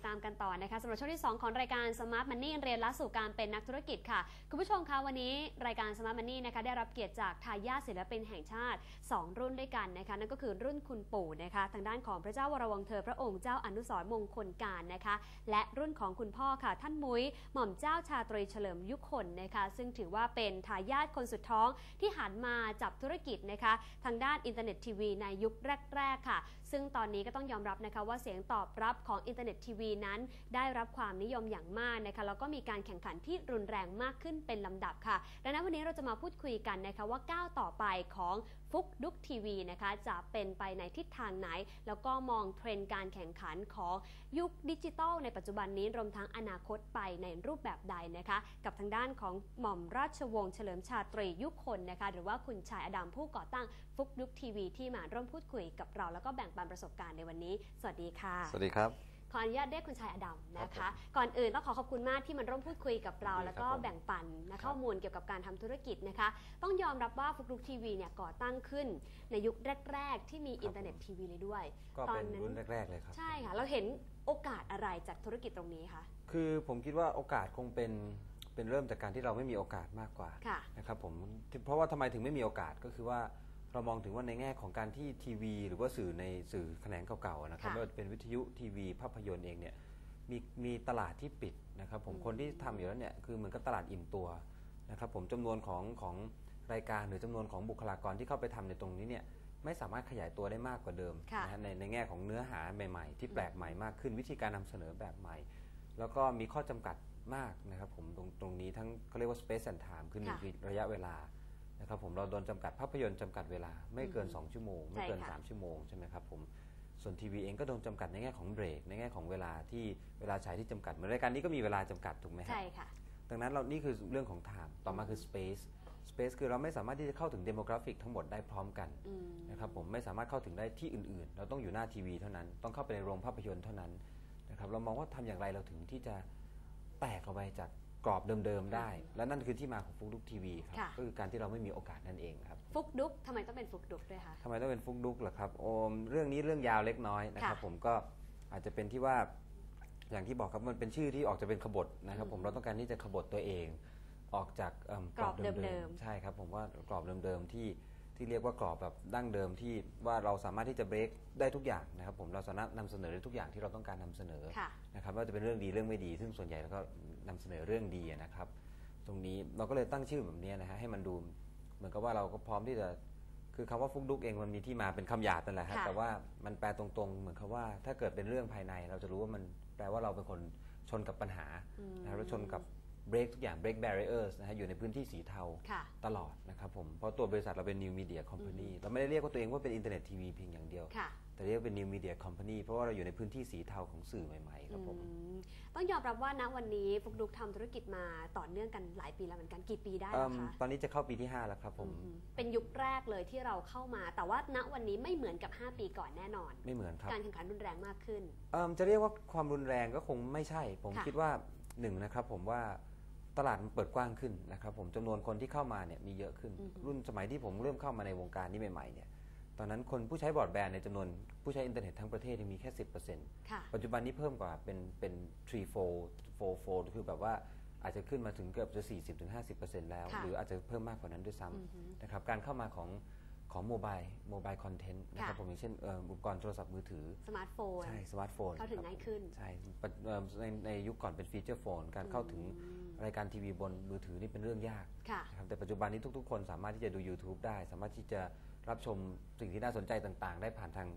ติดตามกันต่อนะคะสำหรับช่วงที่ 2 ของรายการ Smart Money เรียนรู้สู่การเป็นนักธุรกิจค่ะ คุณผู้ชมคะวันนี้รายการ Smart Money นะคะได้รับเกียรติจากทายาทศิลปินแห่งชาติ 2 รุ่นด้วยกันนะคะนั่นก็คือรุ่นคุณปู่นะคะทางด้านของพระเจ้าวรวงเธอพระองค์เจ้าอนุสรมงคลการนะคะ และรุ่นของคุณพ่อค่ะท่านมุ้ยหม่อมเจ้าชาตรีเฉลิมยุคนนะคะซึ่งถือว่าเป็นทายาทคนสุดท้องที่หันมาจับธุรกิจนะคะทางด้านอินเทอร์เน็ตทีวีในยุคแรก ๆ ค่ะ ซึ่งตอนนี้ก็ต้องยอมรับนะคะว่าเสียงตอบรับของอินเทอร์เน็ตทีวีนั้น ได้รับความนิยมอย่างมากนะคะแล้วก็มีการแข่งขันที่รุนแรงมากขึ้นเป็นลำดับค่ะดังนั้นวันนี้เราจะมาพูดคุยกันนะคะว่าก้าวต่อไปของ ฟุกดุกทีวีนะคะจะเป็นไปในทิศทางไหน แล้วก็มองเทรนด์การแข่งขันของยุคดิจิทัลในปัจจุบันนี้รวมทั้งอนาคตไปในรูปแบบใดนะคะ กับทางด้านของหม่อมราชวงศ์เฉลิมชาตรียุคนนะคะหรือว่าคุณชายอดัมผู้ก่อตั้งฟุกดุกทีวีที่มาร่วมพูดคุยกับเราแล้วก็แบ่งปันประสบการณ์ในวันนี้ สวัสดีค่ะ สวัสดีครับ ขออนุญาตเรียกคุณชายอดัมนะครัคะบผมก่อนอื่นต้องขอขอบคุณมากที่มันร่วมพูดคุยกับเรายินดีแล้วก็ครับผมแบ่งปันนะครับข้อมูลเกี่ยวกับการทำธุรกิจนะคะ ต้องยอมรับว่าฟุกลุกทีวีเนี่ยก่อตั้งขึ้นในยุคแรก ๆ ที่มีอินเทอร์เน็ตทีวีเลยด้วยก็เป็นรุ่นแรก ๆ เลยครับ ใช่ค่ะ เราเห็นโอกาสอะไรจากธุรกิจตรงนี้คะคือผมคิดว่าโอกาสคงเป็นเป็นเริ่มจากการที่เราไม่มีโอกาสมากกว่าค่ะนะครับผมเพราะว่าทำไมถึงไม่มีโอกาสก็คือว่า เรามองถึงว่าในแง่ของการที่ทีวี หรือว่าสื่อในสื่อแขนงเก่าๆนะครับค่ะ ไม่ว่าจะเป็นวิทยุทีวี ภาพยนตร์เองเนี่ยมีมีตลาดที่ปิดนะครับผมคนที่ทำอยู่แล้วเนี่ยคือเหมือนกับตลาดอิ่มตัวนะครับผมจำนวนของของรายการหรือจำนวนของบุคลากรที่เข้าไปทำในตรงนี้เนี่ยไม่สามารถขยายตัวได้มากกว่าเดิมค่ะนะฮะในในแง่ของเนื้อหาใหม่ ๆ ที่แปลกใหม่มากขึ้น วิธีการนำเสนอแบบใหม่ แล้วก็มีข้อจำกัดมากนะครับผมตรงตรงนี้ทั้งเขาเรียกว่า space and time คือหนึ่งค่ะคือระยะเวลา นะครับผมเราโดนจำกัดภาพยนตร์จำกัดเวลาไม่เกิน 2 ชั่วโมง ไม่เกินใช่ค่ะ3ชั่วโมงใช่ไหมครับผมส่วนทีวีเองก็โดนจำกัดในแง่ของเบรกในแง่ของเวลาที่เวลาฉายที่จำกัดเหมือนรายการนี้ก็มีเวลาจำกัดถูกไหมครับใช่ค่ะดังนั้นเรานี่คือเรื่องของ time ต่อมาคือ space space คือเราไม่สามารถที่จะเข้าถึง demographic ทั้งหมดได้พร้อมกันอืมนะครับผมไม่สามารถเข้าถึงได้ที่อื่นๆ เราต้องอยู่หน้าทีวีเท่านั้น ต้องเข้าไปในโรงภาพยนตร์เท่านั้นนะครับเรามองว่าทำอย่างไรเราถึงที่จะแตกออกไปจาก กรอบเดิมๆได้ และนั่นคือที่มาของฟุกดุกทีวีครับ ค่ะ ก็คือการที่เราไม่มีโอกาสนั่นเองครับฟุกดุกทำไมต้องเป็นฟุกดุกด้วยคะ ทำไมต้องเป็นฟุกดุกล่ะครับโอมเรื่องนี้เรื่องยาวเล็กน้อยนะครับ ค่ะผมก็อาจจะเป็นที่ว่าอย่างที่บอกครับมันเป็นชื่อที่ออกจะเป็นขบฏนะครับ ผมเราต้องการที่จะขบฏตัวเอง ออกจากเอิ่มกรอบเดิมๆ ใช่ครับ ผมว่ากรอบเดิมๆที่ ที่เรียกว่ากรอบแบบดั้งเดิมที่ว่าเราสามารถที่จะเบรกได้ทุกอย่างนะครับผมเราสามารถนำเสนอได้ทุกอย่างที่เราต้องการนำเสนอค่ะ นะครับว่าจะเป็นเรื่องดีเรื่องไม่ดี ซึ่งส่วนใหญ่เราก็นำเสนอเรื่องดีนะครับ ตรงนี้เราก็เลยตั้งชื่อแบบนี้นะฮะให้มันดูเหมือนกับว่าเราก็พร้อมที่จะคือคำว่าฟุกดุกเองมันมีที่มาเป็นคำหยาบนั่นแหละฮะค่ะ แต่ว่ามันแปลตรงๆ เหมือนกับว่าถ้าเกิดเป็นเรื่องภายใน เราจะรู้ว่ามันแปลว่าเราเป็นคนชนกับปัญหานะครับแล้วชนกับ เบรกทุกอย่าง break barriers นะฮะอยู่ในพื้นที่สีเทาค่ะตลอดนะครับผมเพราะตัวบริษัทเราเป็น new media company เราไม่ได้เรียกว่าตัวเองว่าเป็นอินเทอร์เน็ตทีวีเพียงอย่างเดียวค่ะแต่เรียกว่าเป็น new media company เพราะว่าเราอยู่ในพื้นที่สีเทาของสื่อใหม่ๆครับผมอืมต้องยอมรับว่าณวันนี้ฟุกดุกทำธุรกิจมาต่อเนื่องกันหลายปีแล้วเหมือนกันกี่ปีได้เอิ่แล้วมคะตอนนี้จะเข้าปีที่ 5 แล้วครับผมอืมเป็นยุคแรกเลยที่เราเข้ามา แต่ว่าณวันนี้ไม่เหมือนกับ 5 ปีก่อนแน่นอน ไม่เหมือนครับการแข่งขันรุนแรงมากขึ้นเอิ่มจะเรียกว่าความรุนแรงก็คงไม่ใช่ ผมค่ะคิดว่าหนึ่งนะครับผมว่า ตลาดมันเปิดกว้างขึ้นนะครับผมจำนวนคนที่เข้ามาเนี่ยมีเยอะขึ้น รุ่นสมัยที่ผมเริ่มเข้ามาในวงการนี้ใหม่ๆเนี่ยตอนนั้นคนผู้ใช้บรอดแบนด์ในจำนวนผู้ใช้อินเทอร์เน็ตทั้งประเทศยังมีแค่ 10%ค่ะปัจจุบันนี้เพิ่มกว่าเป็นเป็น3 4 4 4คือแบบว่าอาจจะขึ้นมาถึงเกือบจะ 40-50%แล้วค่ะหรืออาจจะเพิ่มมากกว่านั้นด้วยซ้ำนะครับการเข้ามาของ ของโมบายโมบายคอนเทนต์นะครับค่ะ ผมอย่างเช่นเอ่ออุปกรณ์โทรศัพท์มือถือ สมาร์ทโฟน ใช่สมาร์ทโฟนเข้าถึงครับง่ายขึ้น ใช่ปัจเอ่อในในยุคก่อนเป็นฟีเจอร์โฟน การเข้าถึงรายการทีวีบนมือถือนี่เป็นเรื่องยากค่ะ นะครับแต่ปัจจุบันนี้ทุก ๆ คนสามารถที่จะดู YouTube ได้ สามารถที่จะรับชมสิ่งที่น่าสนใจต่างๆ ได้ผ่านทาง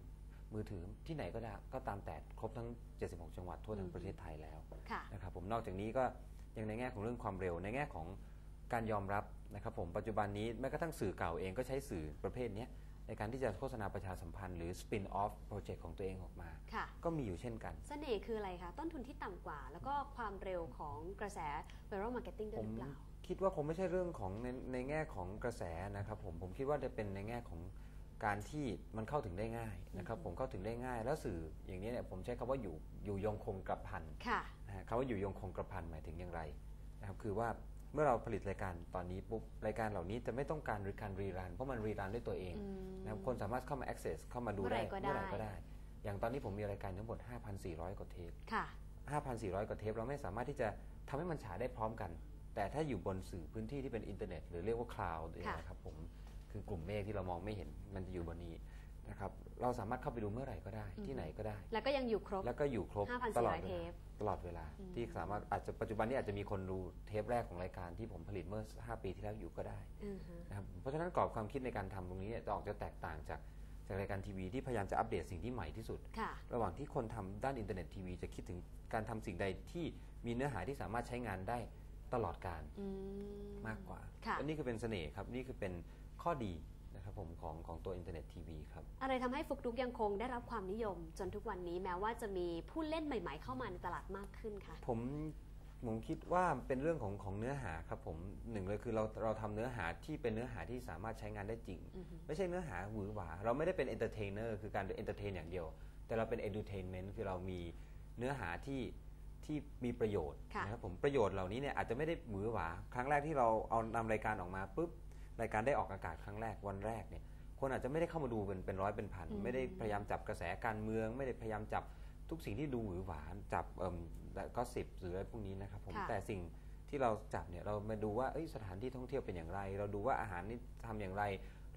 มือถือที่ไหนก็ได้ก็ตามแต่ครบทั้ง 76 จังหวัดทั่วทั้งประเทศไทยแล้วค่ะ นะครับผมนอกจากนี้ก็ยังในแง่ของเรื่องความเร็วในแง่ของ การยอมรับนะครับผมปัจจุบันนี้แม้กระทั่งสื่อเก่าเองก็ใช้สื่อประเภทเนี้ยในการที่จะโฆษณาประชาสัมพันธ์หรือ spin off project ของตัวเองออกมาค่ะก็มีอยู่เช่นกันเสน่ห์คืออะไรคะ ต้นทุนที่ต่ำกว่า แล้วก็ความเร็วของกระแส viral marketing ด้วผยหมรือเปล่า คิดว่าคงไม่ใช่เรื่องของในในแง่ของกระแสนะครับผม ผมคิดว่าจะเป็นในแง่ของการที่มันเข้าถึงได้ง่ายนะครับผมเข้าถึงได้ง่าย แล้วสื่ออย่างนี้เนี่ยผมใช้คำว่าอยู่อยู่ยงคงกระพันค่ะนะฮะคำว่าอยู่ยงคงกระพันหมายถึงอย่างไรนะครับคือว่า เมื่อเราผลิตรายการตอนนี้ปุ๊บรายการเหล่านี้จะไม่ต้องการการรีรันเพราะมันรีรันด้วยตัวเองนะครับคนสามารถเข้ามา access เข้ามาดูได้เมื่อไหร่ก็ได้ อย่างตอนนี้ผมมีรายการทั้งหมด 5,400 กว่าเทปค่ะ5,400 กว่าเทปเราไม่สามารถที่จะทำให้มันฉายได้พร้อมกัน แต่ถ้าอยู่บนสื่อพื้นที่ที่เป็นอินเทอร์เน็ต หรือเรียกว่าคลาวด์เนี่ยค่ะนะครับผมคือกลุ่มเมฆที่เรามองไม่เห็นมันจะอยู่บนนี้ นะครับเราสามารถเข้าไปดูเมื่อไหร่ก็ได้ที่ไหนก็ได้ แล้วก็ยังอยู่ครบแล้วก็อยู่ครบ5,400ตลอดเวเทลาปตลอดเวลา ที่สามารถอาจจะปัจจุบันนี้อาจจะมีคนดูเทปแรกของรายการที่ผมผลิตเมื่อ 5 ปีที่แล้วอยู่ก็ได้อือฮึนะครับเพราะฉะนั้นกรอบความคิดในการทำตรงนี้เนี่ยจะออกจะแตกต่างจากจากรายการทีวีที่พยายามจะอัปเดตสิ่งที่ใหม่ที่สุดค่ะระหว่างที่คนทำด้านอินเทอร์เน็ตทีวีจะคิดถึงการทำสิ่งใดที่มีเนื้อหาที่สามารถใช้งานได้ตลอดการอืมมากกว่าค่ะและนี่คือเป็นเสน่ห์ครับนี่คือเป็นข้อดี นะครับผมของของตัวอินเทอร์เน็ตทีวีครับ อะไรทำให้ฟุกดุกยังคงได้รับความนิยม จนทุกวันนี้แม้ว่าจะมีผู้เล่นใหม่ ๆ เข้ามาในตลาดมากขึ้นค่ะผมผมคิดว่าเป็นเรื่องของของเนื้อหาครับผมหนึ่งเลยคือเราเราทำเนื้อหาที่เป็นเนื้อหาที่สามารถใช้งานได้จริงอือฮึไม่ใช่เนื้อหาหวือหวา เราไม่ได้เป็นเอนเตอร์เทนเนอร์คือการเอนเตอร์เทนอย่างเดียว แต่เราเป็นเอน r ูเทนเมนต์คือเรามีเนื้อหาที่ที่มีประโยชน์ค่ะนะครับผมประโยชน์เหล่านี้เนี่ยอาจจะไม่ได้หวือหวา ครั้งแรกที่เราเอานำรายการออกมาปุ๊บ รายการได้ออกอากาศครั้งแรกวันแรกเนี่ยคนอาจจะไม่ได้เข้ามาดูเป็นเป็นร้อยเป็นพันอืมไม่ได้พยายามจับกระแสการเมือง ไม่ได้พยายามจับทุกสิ่งที่ดูหวือหวาจับเอ่มก็สิบหรืออะไรพวกนี้นะครับผมค่ะแต่สิ่งที่เราจับเนี่ยเรามาดูว่าเอ้ยสถานที่ท่องเที่ยวเป็นอย่างไร เราดูว่าอาหารนี่ทำอย่างไร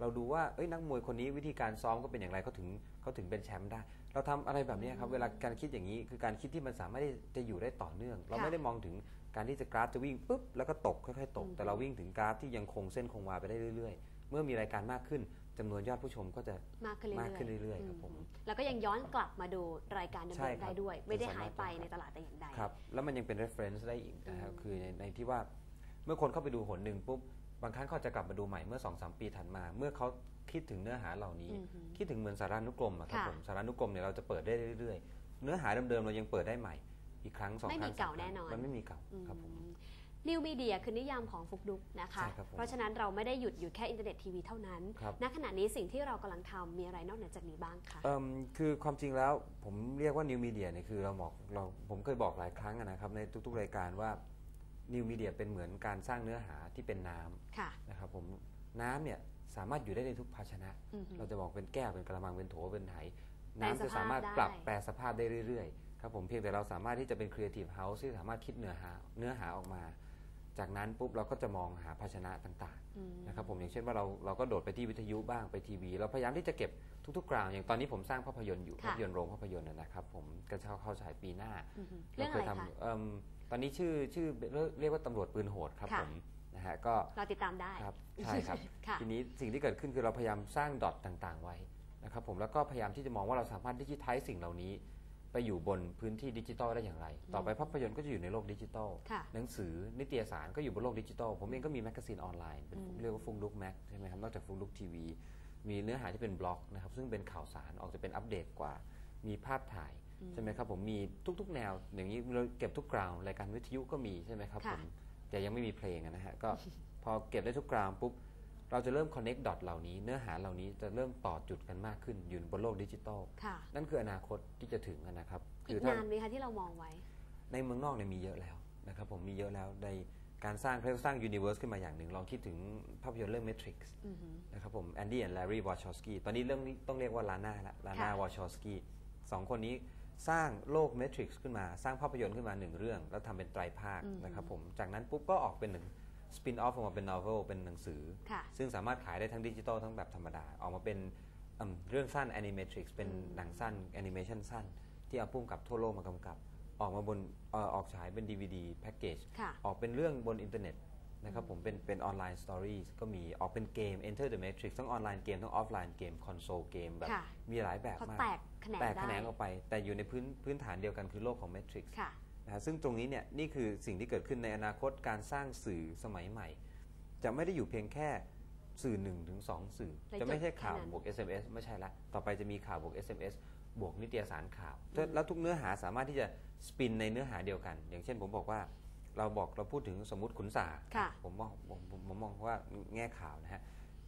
เราดูว่าเอ้ยนักมวยคนนี้วิธีการซ้อมก็เป็นอย่างไรเขาถึงเขาถึงเป็นแชมป์ได้ เราทำอะไรแบบเนี้ยครับเวลาการคิดอย่างนี้คือการคิดที่มันสามารถที่จะอยู่ได้ต่อเนื่อง เราค่ะไม่ได้มองถึง การที่จะกราฟจะวิ่งปุ๊บแล้วก็ตกค่อยๆตกอืมแต่เราวิ่งถึงกราฟที่ยังคงเส้นคงวาไปได้เรื่อยๆ เมื่อมีรายการมากขึ้นจำนวนยอดผู้ชมก็จะมากขึ้นเรื่อยๆมากขึ้นเรื่อยๆครับผมอืแล้วก็ยังย้อนกลับมาดูรายการเดิใช่มคๆรับได้ด้วย ไม่ได้สามารถหายไปครับในตลาดแต่อย่างใดครับแล้วมันยังเป็น reference ได้อีกนะครับอืมคือในในที่ว่าเมื่อคนเข้าไปดูหนหนึ่งปุ๊บบางครั้งเขาจะกลับมาดูใหม่เมื่อ2อสปีถัดมา เมื่อเขาคิดถึงเนื้อหาเหล่านี้อือฮึคิดถึงเหมือนสารานุกรมอะครับค่ะผมสารานุกรมเนี่ยเราจะเปิดได้เรื่อยๆ เนื้อหาเดิมๆเรายังเปิดได้ใหม่ อีกครั้งสองครั้งไม่มีเก่าสมครั้งแน่นอน มันไม่มีเก่าครับผมนิวมีเดียคือนิยามของฟุกดุกนะคะใช่ครับผมเพราะฉะนั้นเราไม่ได้หยุดอยู่แค่อินเทอร์เน็ตทีวีเท่านั้นครับณขณะนี้สิ่งที่เรากำลังทำมีอะไรนอกเหนือจากนี้บ้างคะเอิ่มคือความจริงแล้วผมเรียกว่า New Media เนี่ยคือเราบอกเราผมเคยบอกหลายครั้งอะนะครับในทุก ๆ รายการว่า New Media เป็นเหมือนการสร้างเนื้อหาที่เป็นน้ำค่ะนะครับผมน้ำเนี่ยสามารถอยู่ได้ในทุกภาชนะอือฮึเราจะบอกเป็นแก้วเป็นกระมังเป็นโถเป็นไหแปลน้ำจะสามารถสภาพได้ปรับแปลสภาพได้เรื่อยๆ ครับผมเพียงแต่เราสามารถที่จะเป็น Creative House ที่สามารถคิดเนื้อหาเนื้อหาออกมา จากนั้นปุ๊บเราก็จะมองหาภาชนะต่างอืมๆนะครับผมอย่างเช่นว่าเราเราก็โดดไปที่วิทยุบ้างไปทีวี เราพยายามที่จะเก็บทุกๆกราวอย่างตอนนี้ผมสร้างภาพยนตร์อยู่ค่ะภาพยนตร์โรงภาพยนตร์นะนะครับผมก็จะเข้าฉายปีหน้าอือฮึเรื่องอะไรคยคะทำเอิ่มตอนนี้ชื่อชื่อเรียกว่าตำรวจปืนโหดครับค่ะผมนะฮะก็เราติดตามได้ครับใช่ครับค่ะทีนี้สิ่งที่เกิดขึ้นคือเราพยายามสร้างดอทต่างๆไว้นะครับผมแล้วก็พยายามที่จะมองว่าเราสามารถดิจิทัลสิ่งเหล่านี้ ไปอยู่บนพื้นที่ดิจิทัลได้อย่างไร ต่อไปภาพยนตร์ก็จะอยู่ในโลกดิจิทัลค่ะหนังสือนิตยสารก็อยู่บนโลกดิจิทัลผมเองก็มีแมกกาซีนออนไลน์เป็นอืมเรียกว่าฟุงลุกแม็กใช่ไหมครับ นอกจากฟุงลุกทีวี มีเนื้อหาที่เป็นบล็อกนะครับ ซึ่งเป็นข่าวสารออกจะเป็นอัปเดตกว่า มีภาพถ่ายใช่ไหมครับผมมีทุกๆ แนว อย่างนี้เราเก็บทุกกราวรายการวิทยุก็มีใช่ไหมครับผค่ะมแต่ยังไม่มีเพลงอะนะฮะก็พอเก็บได้ทุกกราวปุ๊บ เราจะเริ่ม connect dot เหล่านี้ เนื้อหาเหล่านี้จะเริ่มต่อจุดกันมากขึ้นอยู่บนโลกดิจิทัลค่ะนั่นคืออนาคตที่จะถึงนะครับอีกถ้านานไหมคะที่เรามองไว้ ในเมืองนอกเนี่ยมีเยอะแล้วนะครับผมมีเยอะแล้วในการสร้างเขาเรียกว่าสร้าง universe ขึ้นมาอย่างหนึ่งลองคิดถึงภาพยนตร์เรื่อง Matrix อือฮึนะครับผมแอนดี้และแลรี่วอชอสกี้ตอนนี้เรื่องนี้ต้องเรียกว่าลาน่าละลาน่าค่ะวอชอสกี้สองคนนี้สร้างโลก Matrix ขึ้นมา สร้างภาพยนตร์ขึ้นมาหนึ่งเรื่อง แล้วทำเป็นไตรภาคนะครับผมจากนั้นปุ๊บก็ออกเป็นหนึ่ง สปินออฟออกมาเป็นน o เวลเป็นหนังสือค่ะซึ่งสามารถขายได้ทั้งดิจิตอลทั้งแบบธรรมดา ออกมาเป็นอืมเรื่องสั้น Animatrix เป็นหนังสั้นแอนิเมชันสั้น ที่เอาพุ่มกับทั่วโลกมากำกับ ออกมาบนเอ่อออกฉายเป็น DVD แพ็กเกจค่ะออกเป็นเรื่องบนอินเทอร์เน็ตนะครับผมเป็นเป็นออนไลน์สตอรี่ก็มีออกเป็นเกม Enter the Matrix ทั้งออนไลน์เกมทั้งออฟไลน์เกมคอนโซลเกมแบบค่ะมีหลายแบบเขามากแตกแขนงแตกแขนได้งออกไป แต่อยู่ในพื้นพื้นฐานเดียวกันคือโลกของ Matrix ค่ะ นะฮะซึ่งตรงนี้เนี่ยนี่คือสิ่งที่เกิดขึ้นในอนาคตการสร้างสื่อสมัยใหม่ จะไม่ได้อยู่เพียงแค่สื่อหนึ่งถึงสองสื่อไม่จะไม่ใช่จบแค่ข่าวนั้นบวก SMS ไม่ใช่ละ ต่อไปจะมีข่าวบวก SMS บวกนิตยสารข่าว แล้วทุกเนื้อหาสามารถที่จะสปินในเนื้อหาเดียวกัน อย่างเช่นผมบอกว่าเราบอกเราพูดถึงสมมติขุนสาค่ะผมมองผมผมผมมองว่าแง่ข่าวนะฮะ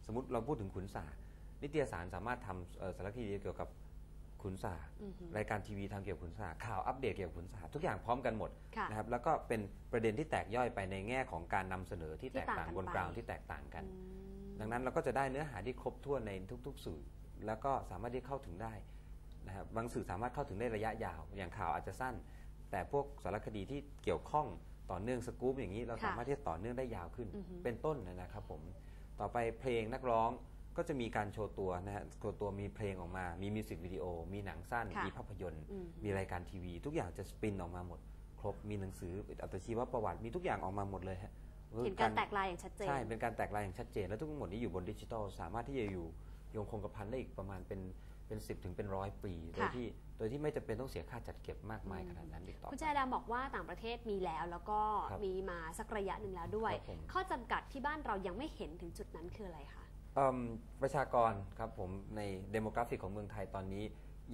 สมมติเราพูดถึงขุนสานิตยสารสามารถทำเอ่อสารคดีเกี่ยวกับ ขุนสาอือฮึรายการทีวีทำเกี่ยวกับขุนสาข่าวอัปเดตเกี่ยวกับขุนสาทุกอย่างพร้อมกันหมดค่ะนะครับแล้วก็เป็นประเด็นที่แตกย่อยไปในแง่ของการนำเสนอที่ที่แตกต่างต่างกันบนไป กราวที่แตกต่างกัน อืม ดังนั้นเราก็จะได้เนื้อหาที่ครบถ้วนในทุก ๆ สื่อ แล้วก็สามารถที่เข้าถึงได้นะครับบางสื่อสามารถเข้าถึงได้ระยะยาว อย่างข่าวอาจจะสั้น แต่พวกสารคดีที่เกี่ยวข้องต่อเนื่องสกู๊ปอย่างนี้ เราค่ะสามารถที่จะต่อเนื่องได้ยาวขึ้น อือฮึ เป็นต้นนะครับผมต่อไปเพลงนักร้อง ก็จะมีการโชว์ตัวนะฮะโชว์ตัวมีเพลงออกมา มีมิวสิกวิดีโอ มีหนังสั้น ค่ะมีภาพยนตร์ อืม มีรายการทีวี ทุกอย่างจะสปินออกมาหมด ครบ มีหนังสืออัตชีวประวัติ มีทุกอย่างออกมาหมดเลยฮะเห็นการแตกลายอย่างชัดเจน ใช่ เป็นการแตกลายอย่างชัดเจน และทุกหมดนี้อยู่บนดิจิทัล สามารถที่จะอยู่ยงคงกระพันได้อีกประมาณเป็นเป็นสิถึงเป็นร้อยปี โดยค่ะ ที่ โดยที่ไม่จำเป็นต้องเสียค่าจัดเก็บมากมายขนาดนั้นอีกต่อคุณไปชายดำบอกว่าต่างประเทศมีแล้วแล้วก็ครับมีมาสักระยะหนึ่งแล้วด้วย ครับผม ข้อจำกัดที่บ้านเรายังไม่เห็นถึงจุดนั้นคืออะไรคะ เอิ่มประชากรครับผมในเดโมกราฟิกของเมืองไทยตอนนี้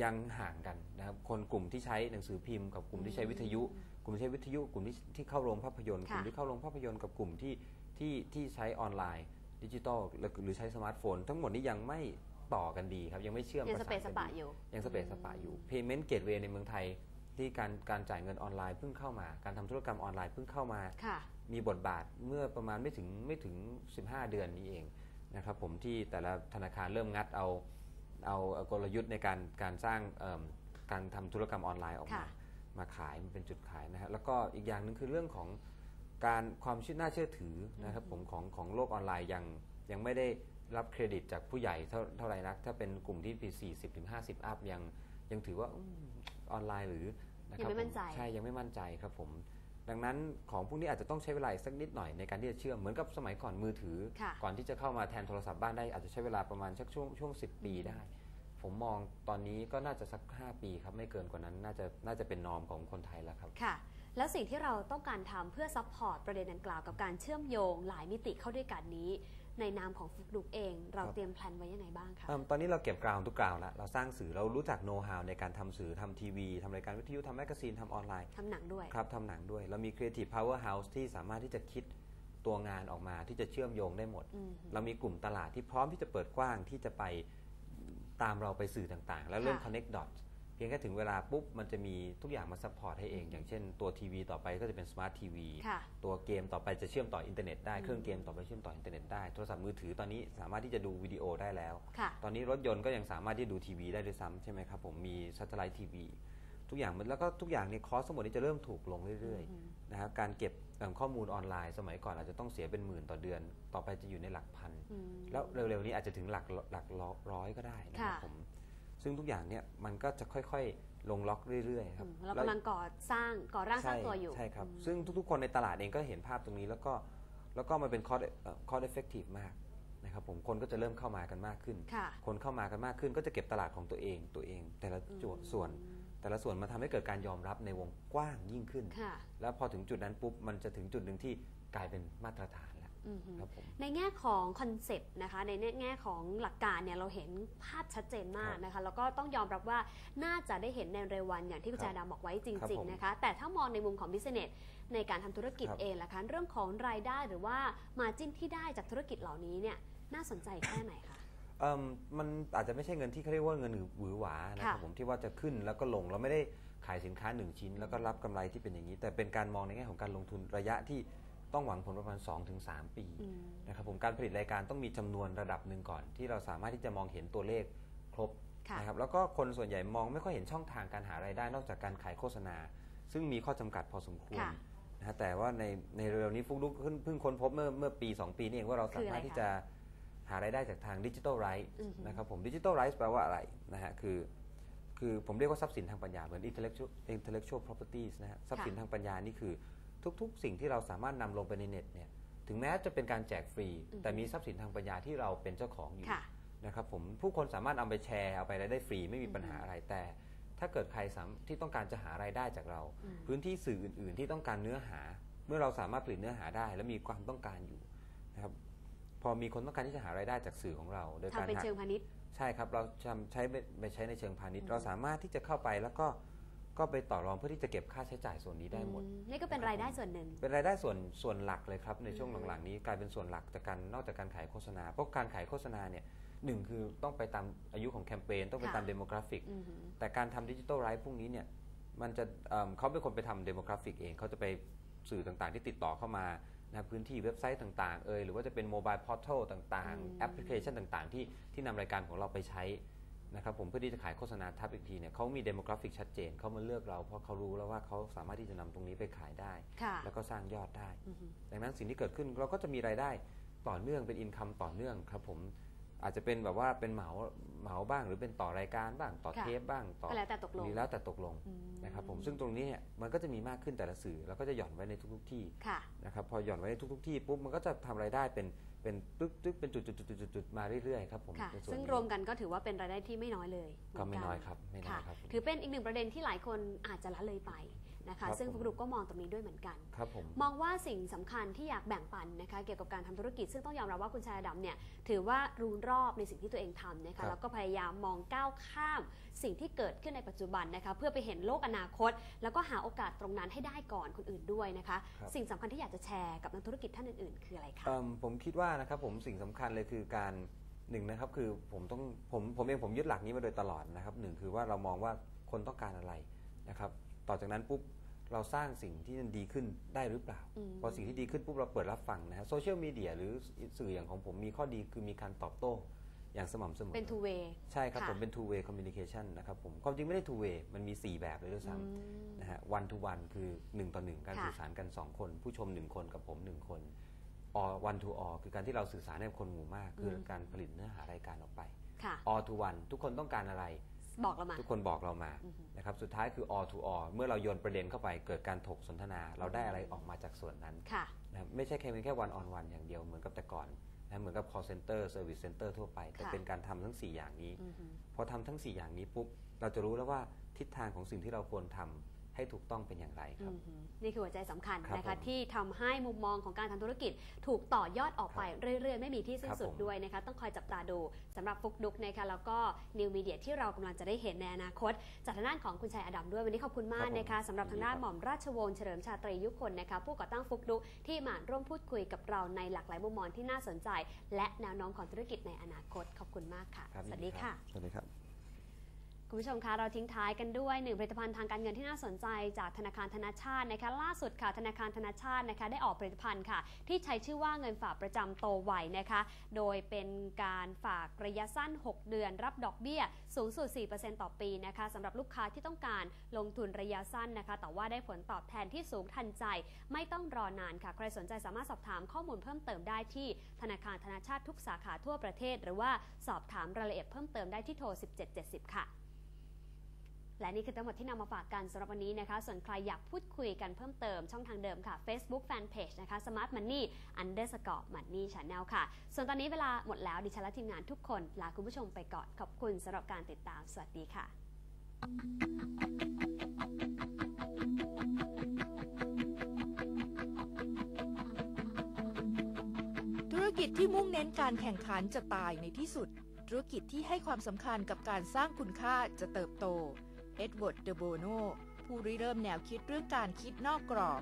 ยังห่างกันนะครับคนกลุ่มที่ใช้หนังสือพิมพ์กับกลุ่มที่ใช้วิทยุ กลุ่มที่ใช้วิทยุ กลุ่มที่ที่เข้าโรงภาพยนตร์ค่ะกลุ่มที่เข้าโรงภาพยนตร์กับกลุ่มที่ที่ที่ใช้ออนไลน์ดิจิทัลหรือหรือใช้สมาร์ทโฟน ทั้งหมดนี้ยังไม่ต่อกันดีครับ ยังไม่เชื่อมยังปสระเปสานซสกันปะดีอยู่ ยังสเปซสปะอยู่ Payment Gateway ในเมืองไทยที่การการจ่ายเงินออนไลน์เพิ่งเข้ามา การทำธุรกรรมออนไลน์เพิ่งเข้ามาค่ะมีบทบาทเมื่อประมาณไม่ถึงไม่ถึง 15 เดือนนี้เอง นะครับผมที่แต่ละธนาคารเริ่มงัดเอาเอาเอากลยุทธ์ในการการสร้างเอิ่มการทำธุรกรรมออนไลน์ออกมาค่ะมาขายมันเป็นจุดขายนะฮะแล้วก็อีกอย่างหนึ่งคือเรื่องของการความเชื่อน่าเชื่อถือนะครับผมของของโลกออนไลน์ยังยังไม่ได้รับเครดิตจากผู้ใหญ่เท่าเท่าไหร่นัก ถ้าเป็นกลุ่มที่ปี 40ถึง50 อัพยังยังถือว่าอืมออนไลน์หรือนะคยัรับงไม่มั่นใจผใช่ยังไม่มั่นใจครับผม ดังนั้นของพวกนี้อาจจะต้องใช้เวลาอีกสักนิดหน่อยในการที่จะเชื่อมเหมือนกับสมัยก่อนมือถือค่ะก่อนที่จะเข้ามาแทนโทรศัพท์บ้านได้อาจจะใช้เวลาประมาณสักช่วงช่วงสิปีได้ ผมมองตอนนี้ก็น่าจะสัก 5 ปีครับไม่เกินกว่านั้นน่าจะน่าจะเป็นนอมของคนไทยแล้วครับค่ะแล้วสิ่งที่เราต้องการทำเพื่อซัพพอร์ตประเด็นดังกล่าวกับการเชื่อมโยงหลายมิติเข้าด้วยกันนี้ ในนามของฟุกดุกเอง เราครับเตรียมแพลนไว้ยังไงบ้างคะเอิ่มตอนนี้เราเก็บกราวทุกกราวแล้วเราสร้างสื่อเรารู้จักโน้ตฮาวในการทำสื่อทำทีวีทำรายการวิทยุทำแมกกาซีนทำออนไลน์ทำหนังด้วยครับทำหนังด้วย เรามี Creative Powerhouse ที่สามารถที่จะคิดตัวงานออกมาที่จะเชื่อมโยงได้หมดอืมเรามีกลุ่มตลาดที่พร้อมที่จะเปิดกว้างที่จะไปตามเราไปสื่อต่างๆ แล้วเริ่มค่ะ connect dots เพียงแค่ถึงเวลาปุ๊บมันจะมีทุกอย่างมาซัพพอร์ตให้เอง อย่างเช่นตัวทีวีต่อไปก็จะเป็น smart TV ค่ะตัวเกมต่อไปจะเชื่อมต่ออินเทอร์เน็ตได้อืมเครื่องเกมต่อไปเชื่อมต่ออินเทอร์เน็ตได้โทรศัพท์มือถือตอนนี้สามารถที่จะดูวิดีโอได้แล้วค่ะตอนนี้รถยนต์ก็ยังสามารถที่จะดูทีวีได้ด้วยซ้ำใช่ไหมครับผมมี satellite TV ทุกอย่างมันแล้วก็ทุกอย่างเนี่ยคอสทั้งหมดนี้จะเริ่มถูกลงเรื่อยๆนะครับการเก็บเอิ่มข้อมูลออนไลน์สมัยก่อนอาจจะต้องเสียเป็นหมื่นต่อเดือน ต่อไปจะอยู่ในหลักพันอืมแล้วเร็วๆนี้อาจจะถึงหลักหลักร้อยก็ได้นะครับค่ะผม ซึ่งทุกอย่างเนี่ยมันก็จะค่อยๆ ลงล็อกเรื่อยๆคอืรับมเรากำลังก่อสร้างก่อร่างสร้างตัวอยู่ ใช่ครับอืมซึ่งทุกๆ คนในตลาดเองก็เห็นภาพตรงนี้แล้วก็แล้วก็มันเป็น cost เอ่อ cost effective มากนะครับผมคนก็จะเริ่มเข้ามากันมากขึ้นค่ะคนเข้ามากันมากขึ้น ก็จะเก็บตลาดของตัวเองตัวเอง แต่ละจุดส่วน แต่ละส่วนมันทำให้เกิดการยอมรับในวงกว้างยิ่งขึ้นค่ะแล้วพอถึงจุดนั้นปุ๊บมันจะถึงจุดหนึ่งที่กลายเป็นมาตรฐานแล้วอืม ครับผม ในแง่ของคอนเซปต์นะคะ ในแง่ของหลักการเนี่ยเราเห็นภาพชัดเจนมากครับนะคะ แล้วก็ต้องยอมรับว่าน่าจะได้เห็นในเร็ววันอย่างที่คุณครับจาดาบอกไว้จครับริงผมๆนะคะ แต่ถ้ามองในมุมของบิสเนสในการทำธุรกิจครับเองล่ะคะ เรื่องของรายได้หรือว่ามาจิ้นที่ได้จากธุรกิจเหล่านี้เนี่ยน่าสนใจแค่ไหนคะเอิ่มมันอาจจะไม่ใช่เงินที่เขาเรียกว่าเงินหวือหวานะครับค่ะผมที่ว่าจะขึ้นแล้วก็ลงเราไม่ได้ขายสินค้าหนึ่งชิ้น แล้วก็รับกำไรที่เป็นอย่างนี้ แต่เป็นการมองในแง่ของการลงทุนระยะที่ ต้องหวังผลประมาณ 2-3 ปีอืมนะครับผมการผลิตรายการต้องมีจำนวนระดับหนึ่งก่อน ที่เราสามารถที่จะมองเห็นตัวเลขครบค่ะนะครับแล้วก็คนส่วนใหญ่มองไม่ค่อยเห็นช่องทางการหารายได้นอกจากการขายโฆษณา ซึ่งมีข้อจำกัดพอสมควรค่ะนะฮะแต่ว่าในในเร็วๆนี้ฟุกลุกเพิ่งเพิ่งค้นพบเมื่อเมื่อปี 2 ปีนี่เองว่าเราสามารถที่จะหารายได้จากทางดิจิทัลไรท์อือฮึนะครับผมดิจิทัลไรท์แปลว่าอะไรนะฮะคือ คือผมเรียกว่าทรัพย์สินทางปัญญาเหมือน intellectual intellectual properties นะฮะทรัพย์สินทางปัญญานี่คือ ทุกๆ สิ่งที่เราสามารถนำลงไปในเน็ตเนี่ยถึงแม้จะเป็นการแจกฟรีอือฮึแต่มีทรัพย์สินทางปัญญาที่เราเป็นเจ้าของอยู่ค่ะนะครับผมผู้คนสามารถเอาไปแชร์เอาไปรายได้ฟรีไม่มีปัญหาอะไรแต่ ถ้าเกิดใครสามที่ต้องการจะหารายได้จากเราอืมพื้นที่สื่ออื่น ๆ ที่ต้องการเนื้อหา เมื่อเราสามารถผลิตเนื้อหาได้ และมีความต้องการอยู่นะครับพอมีคนต้องการที่จะหารายได้จากสื่อของเรา โดยการทำเป็นหาเชิงพาณิชย์ใช่ครับเราทำใช้ไปไปใช้ในเชิงพาณิชย์อืมเราสามารถที่จะเข้าไปแล้วก็ ก็ไปต่อรองเพื่อที่จะเก็บค่าใช้จ่ายส่วนนี้ได้หมดอืมนี่ก็เป็นรายได้ส่วนหนึ่ง เป็นรายได้ส่วนส่วนหลักเลยครับในช่วงอืมหลังๆนี้กลายเป็นส่วนหลักจากการนอกจากการขายโฆษณาเพราะการขายโฆษณาเนี่ยหนึ่งคือต้องไปตามอายุของแคมเปญต้องไปตามเดโมกราฟิกอือหือแต่การทำดิจิทัลไรท์พวกนี้เนี่ยมันจะเอิ่มเขาเป็นคนไปทำเดโมกราฟิกเองเขาจะไปสื่อต่างๆ ที่ติดต่อเข้ามานะพื้นที่เว็บไซต์ต่างๆเอยหรือว่าจะเป็นโมบายพอร์ทัลต่างอืมๆแอปพลิเคชันต่างๆ ที่ที่นำรายการของเราไปใช้ นะครับผมเพื่อที่จะขายโฆษณาทับอีกทีเนี่ยเขามี demographic ชัดเจนเขามาเลือกเราเพราะเขารู้แล้วว่าเขาสามารถที่จะนำตรงนี้ไปขายได้ค่ะแล้วก็สร้างยอดได้อือฮึดังนั้นสิ่งที่เกิดขึ้นเราก็จะมีรายได้ต่อเนื่องเป็นอินคัมต่อเนื่องครับผมอาจจะเป็นแบบว่าเป็นเหมาเหมาบ้าง หรือเป็นต่อรายการบ้างต่อค่ะเทปบ้างต่อก็แล้วแต่ตกลงมีแล้วแต่ตกลงอืมนะครับผมซึ่งตรงนี้เนี่ยมันก็จะมีมากขึ้นแต่ละสื่อ แล้วก็จะหย่อนไว้ในทุก ๆ ที่ค่ะนะครับพอหย่อนไว้ในทุก ๆ ที่ปุ๊บมันก็จะทำรายได้เป็น เป็นตึ๊กตึ๊กเป็นจุดจุดจุดจุดจุดมาเรื่อยๆครับผมค่ะในส่วนซึ่งนี้รวมกันก็ถือว่าเป็นรายได้ที่ไม่น้อยเลยก็ไม่เหน้อยกัครับไม่น้อค่ะยครับถือเป็นอีกหนึ่งประเด็นที่หลายคนอาจจะละเลยไป นะคะครับซึ่งผม ฟุกดุกก็มองตรงนี้ด้วยเหมือนกัน ครับผม มองว่าสิ่งสำคัญที่อยากแบ่งปันนะคะเกี่ยวกับการทำธุรกิจซึ่งต้องยอมรับว่าคุณชายดำเนี่ยถือว่ารู้รอบในสิ่งที่ตัวเองทำนะครัคะบแล้วก็พยายามมองก้าวข้ามสิ่งที่เกิดขึ้นในปัจจุบันนะคะเพื่อไปเห็นโลกอนาคต แล้วก็หาโอกาสตรงนั้นให้ได้ก่อนคนอื่นด้วยนะคะ ครับ สิ่งสำคัญที่อยากจะแชร์กับนักธุรกิจท่านอื่น ๆ คืออะไรคะเอิ่มผมคิดว่านะครับผมสิ่งสำคัญเลยคือการหนึ่งนะครับคือผมต้องผมผมเองผมยึดหลักนี้มาโดยตลอดนะครับหนึ่งคือว่าเรามองว่าคนต้องการอะไรนะครับ ต่อจากนั้นปุ๊บเราสร้างสิ่งที่มันดีขึ้นได้หรือเปล่าอืมพอสิ่งที่ดีขึ้นปุ๊บเราเปิดรับฟังนะฮะโซเชียลมีเดียหรือสื่ออย่างของผมมีข้อดีคือมีการตอบโต้อย่างสม่ำเสมอ เป็น two way ใช่ครับค่ะผมเป็น two way communication นะครับผมความจริงไม่ได้ two way มันมี 4 แบบเลยด้วยซ้อืมำนะฮะ one to one คือ 1 ต่อ 1 การค่ะสื่อสารกัน 2 คน ผู้ชม 1 คนกับผม 1 คน or one to all คือการที่เราสื่อสารให้กับคนหมู่มาก คืออมการผลิตเนื้อหารายการออกไปค่ะ all to one ทุกคนต้องการอะไร บอกเรามา ทุกคนบอกเรามาอือฮึนะครับสุดท้ายคือ all to all เมื่อเราโยนประเด็นเข้าไปเกิดการถกสนทนา เราได้อะไรออกมาจากส่วนนั้นค่ะนะครับไม่ใช่แค่เป็นแค่ one on one อย่างเดียวเหมือนกับแต่ก่อนนะเหมือนกับ call center service center ทั่วไป แต่ค่ะเป็นการทำทั้ง 4 อย่างนี้อือฮึพอทำทั้ง 4 อย่างนี้ปุ๊บเราจะรู้แล้วว่าทิศทางของสิ่งที่เราควรทำ ให้ถูกต้องเป็นอย่างไรครับอือหือนี่คือหัวใจสำคัญครับนะคะผมที่ทำให้มุมมองของการทำธุรกิจ ถูกต่อยอดออกไปเรื่อย ๆ ไม่มีที่สิ้นครับสุดผมด้วยนะคะต้องคอยจับตาดูสำหรับฟุกดุกนะคะแล้วก็นิวมีเดียที่เรากำลังจะได้เห็นในอนาคต จากทางด้านของคุณชัยอดัมด้วยวันนี้ขอบคุณมากนะคะสำหรับทางด้านหม่อมราชวงศ์เฉลิมชาตรียุคนนะคะผู้ก่อตั้งฟุกดุกที่มาร่วมพูดคุยกับเราในหลากหลายมุมมองที่น่าสนใจ และแนวโน้มของธุรกิจในอนาคตขอบคุณมากค่ะครับสวัสดีค่ะสวัสดีครับ คุณผู้ชมคะเราทิ้งท้ายกันด้วยหนึ่งผลิตภัณฑ์ทางการเงินที่น่าสนใจจากธนาคารธนาชาตินะคะล่าสุดค่ะธนาคารธนาชาตินะคะได้ออกผลิตภัณฑ์ค่ะ ที่ใช้ชื่อว่าเงินฝากประจำโตไวนะคะโดยเป็นการฝากระยะสั้น 6 เดือน รับดอกเบี้ย สูงสุด 4%ต่อปีนะคะสำหรับลูกค้าที่ต้องการลงทุนระยะสั้นนะคะแต่ว่าได้ผลตอบแทนที่สูงทันใจ ไม่ต้องรอนานค่ะ ใครสนใจสามารถสอบถามข้อมูลเพิ่มเติมได้ที่ธนาคารธนาชาติทุกสาขาทั่วประเทศ หรือว่าสอบถามรายละเอียดเพิ่มเติมได้ที่โทร 1770 ค่ะ และนี่คือทั้งหมดที่นำมาฝากกันสำหรับวันนี้นะคะ ส่วนใครอยากพูดคุยกันเพิ่มเติมช่องทางเดิมค่ะ Facebook Fanpage นะคะ Smart Money Underscore Money Channel ค่ะ ส่วนตอนนี้เวลาหมดแล้วดิฉันและทีมงานทุกคนลาคุณผู้ชมไปก่อนขอบคุณสำหรับการติดตามสวัสดีค่ะ ธุรกิจที่มุ่งเน้นการแข่งขันจะตายในที่สุด ธุรกิจที่ให้ความสำคัญกับการสร้างคุณค่าจะเติบโต เอ็ดเวิร์ด เดโบโนผู้ริเริ่มแนวคิดเรื่องการคิดนอกกรอบ